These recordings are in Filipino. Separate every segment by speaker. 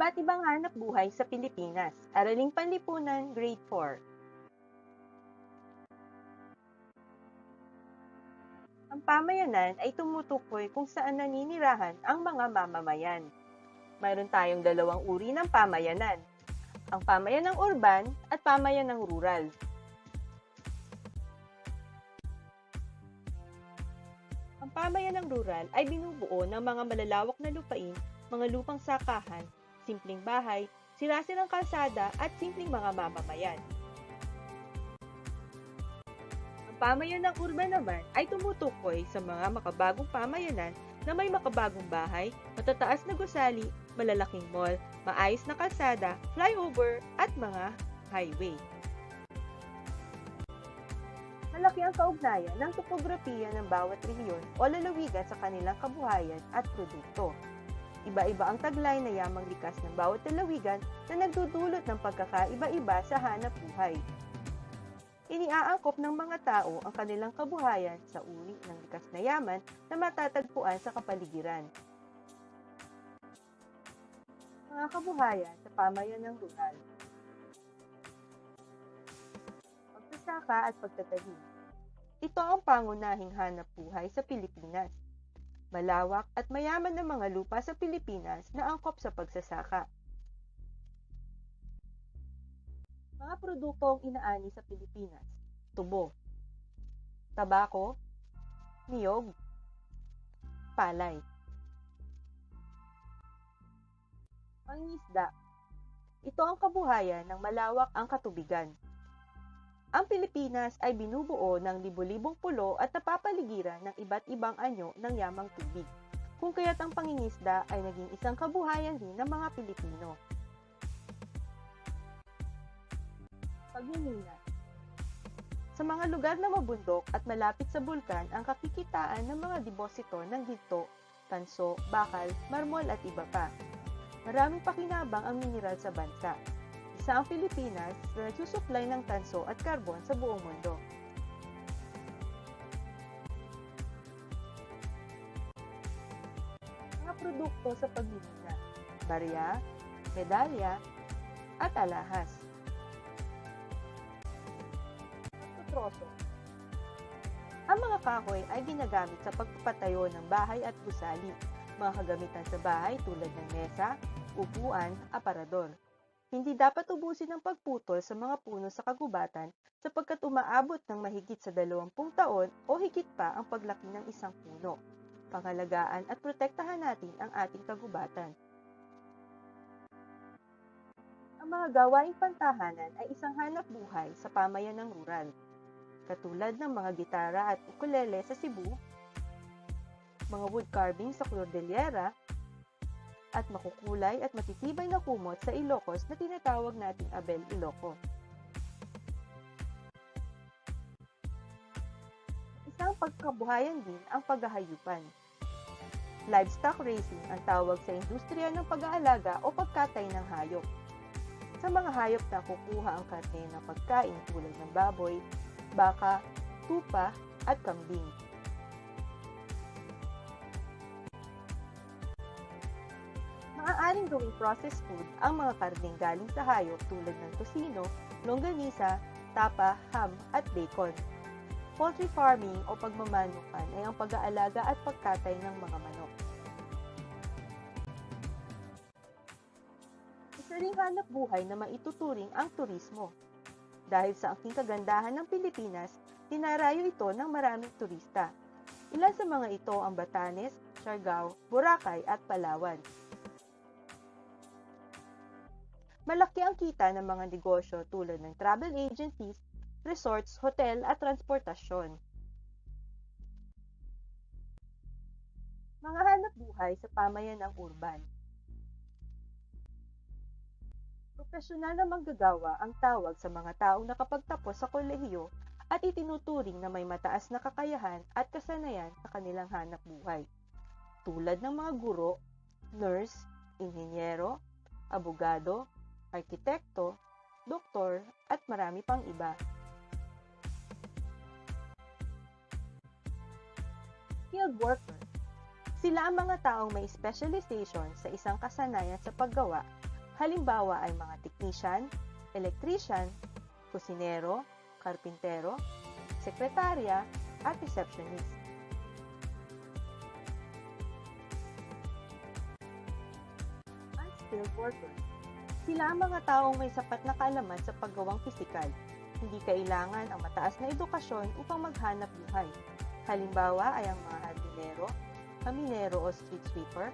Speaker 1: Iba't ibang hanap buhay sa Pilipinas. Araling Panlipunan, Grade 4. Ang pamayanan ay tumutukoy kung saan naninirahan ang mga mamamayan. Mayroon tayong dalawang uri ng pamayanan. Ang pamayanang urban at pamayanang rural. Ang pamayanang rural ay binubuo ng mga malalawak na lupain, mga lupang sakahan, simpleng bahay, sirasirang kalsada at simpleng mga mamamayan. Ang pamayanang urban naman ay tumutukoy sa mga makabagong pamayanan na may makabagong bahay, matataas na gusali, malalaking mall, maayos na kalsada, flyover, at mga highway. Malaki ang kaugnayan ng topografiya ng bawat rehiyon o lalawigan sa kanilang kabuhayan at produkto. Iba-iba ang taglay na yamang likas ng bawat lalawigan na nagdudulot ng pagkakaiba-iba sa hanap buhay. Iniaangkop ng mga tao ang kanilang kabuhayan sa uri ng likas na yaman na matatagpuan sa kapaligiran. Mga kabuhayan sa pamayanang rural. Pagsasaka at pagtatanim. Ito ang pangunahing hanap buhay sa Pilipinas. Malawak at mayaman na mga lupa sa Pilipinas na angkop sa pagsasaka. Mga produktong inaani sa Pilipinas. Tubo. Tabako. Niyog. Palay. Pangisda. Ito ang kabuhayan ng malawak ang katubigan. Ang Pilipinas ay binubuo ng libu-libong pulo at napapaligiran ng iba't ibang anyo ng yamang tubig, kung kaya't ang pangingisda ay naging isang kabuhayan din ng mga Pilipino. Pagmimina Sa mga lugar na mabundok at malapit sa bulkan ang kakikitaan ng mga deposito ng ginto, tanso, bakal, marmol at iba pa. Maraming pakinabang ang mineral sa bansa, isa ang Pilipinas na nagsusupply ng tanso at karbon sa buong mundo. Mga produkto sa pagmimina, barya, medalya, at alahas. Troso. Ang mga kahoy ay ginagamit sa pagpapatayo ng bahay at gusali, mga kagamitan sa bahay tulad ng mesa, upuan, aparador. Hindi dapat ubusin ang pagputol sa mga puno sa kagubatan sapagkat umaabot ng mahigit sa 20 taon o higit pa ang paglaki ng isang puno. Pangalagaan at protektahan natin ang ating kagubatan. Ang mga gawaing pantahanan ay isang hanap buhay sa pamayanang rural, katulad ng mga gitara at ukulele sa Cebu, mga wood carving sa Cordillera, at makukulay at matitibay na kumot sa Ilocos na tinatawag nating Abel Iloco. Isang pagkabuhayan din ang paghahayupan. Livestock racing ang tawag sa industriya ng pag-aalaga o pagkatay ng hayop. Sa mga hayop na kukuha ang karne ng pagkain tulad ng baboy, baka, tupa, at kambing. Maaaring gawing processed food ang mga karneng galing sa hayop tulad ng tosino, longganisa, tapa, ham, at bacon. Poultry farming o pagmamanukan ay ang pag-aalaga at pagkatay ng mga manok. Isa ring hanap buhay na maituturing ang turismo. Dahil sa aking kagandahan ng Pilipinas, dinarayo ito ng maraming turista. Ilan sa mga ito ang Batanes, Siargao, Boracay at Palawan. Malaki ang kita ng mga negosyo tulad ng travel agencies, resorts, hotel at transportasyon. Mga hanap buhay sa pamayanang urban. Profesional na manggagawa ang tawag sa mga taong nakapagtapos sa kolehiyo at itinuturing na may mataas na kakayahan at kasanayan sa kanilang hanap buhay. Tulad ng mga guro, nurse, inhinyero, abogado, arkitekto, doktor, at marami pang iba. Field worker. Sila ang mga taong may specialization sa isang kasanayan sa paggawa Halimbawa ay mga technician, electrician, kusinero, karpintero, sekretarya, at receptionist. Unskilled worker. Sila ang mga taong may sapat na kaalaman sa paggawang pisikal. Hindi kailangan ang mataas na edukasyon upang maghanap buhay. Halimbawa ay ang mga hardinero, kaminero o street sweeper,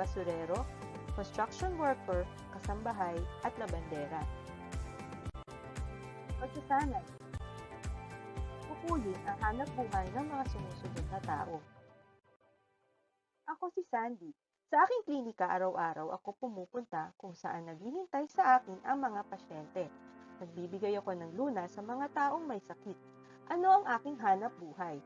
Speaker 1: basurero, construction worker, kasambahay, at labandera. Pagsasanay. Pupulin ang hanap buhay ng mga sumusunod na tao. Ako si Sandy. Sa aking klinika araw-araw ako pumupunta kung saan naghihintay sa akin ang mga pasyente. Nagbibigay ako ng luna sa mga taong may sakit. Ano ang aking hanap buhay?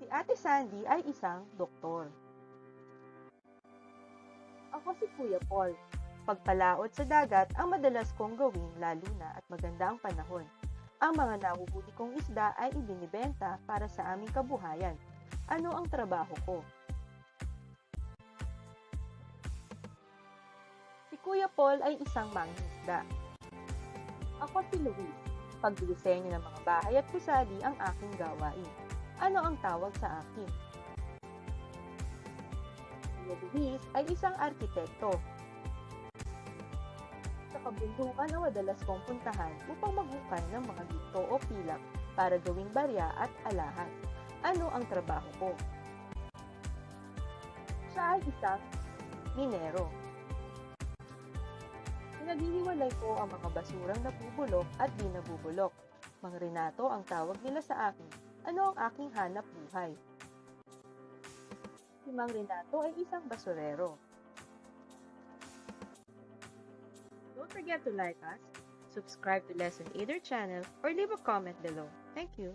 Speaker 1: Si Ate Sandy ay isang doktor. Ako si Kuya Paul. Pagpalaot sa dagat ang madalas kong gawin lalo na at maganda ang panahon. Ang mga nahuhuli kong isda ay ibinibenta para sa aming kabuhayan. Ano ang trabaho ko? Si Kuya Paul ay isang mangingisda. Ako si Luis. Pagdidisenyo ng mga bahay at kusali ang aking gawain. Ano ang tawag sa akin? Si Luis ay isang arkitekto kabundukan na madalas kong puntahan upang maghukay ng mga ginto o pilak para gawing barya at alahas. Ano ang trabaho ko? Siya ay isang minero. Pinaghihimolay ko ang mga basurang nabubulok at di nabubulok. Mang Renato ang tawag nila sa akin. Ano ang aking hanap buhay? Si Mang Renato ay isang basurero. Don't forget to like us, subscribe to Lesson Either channel, or leave a comment below. Thank you.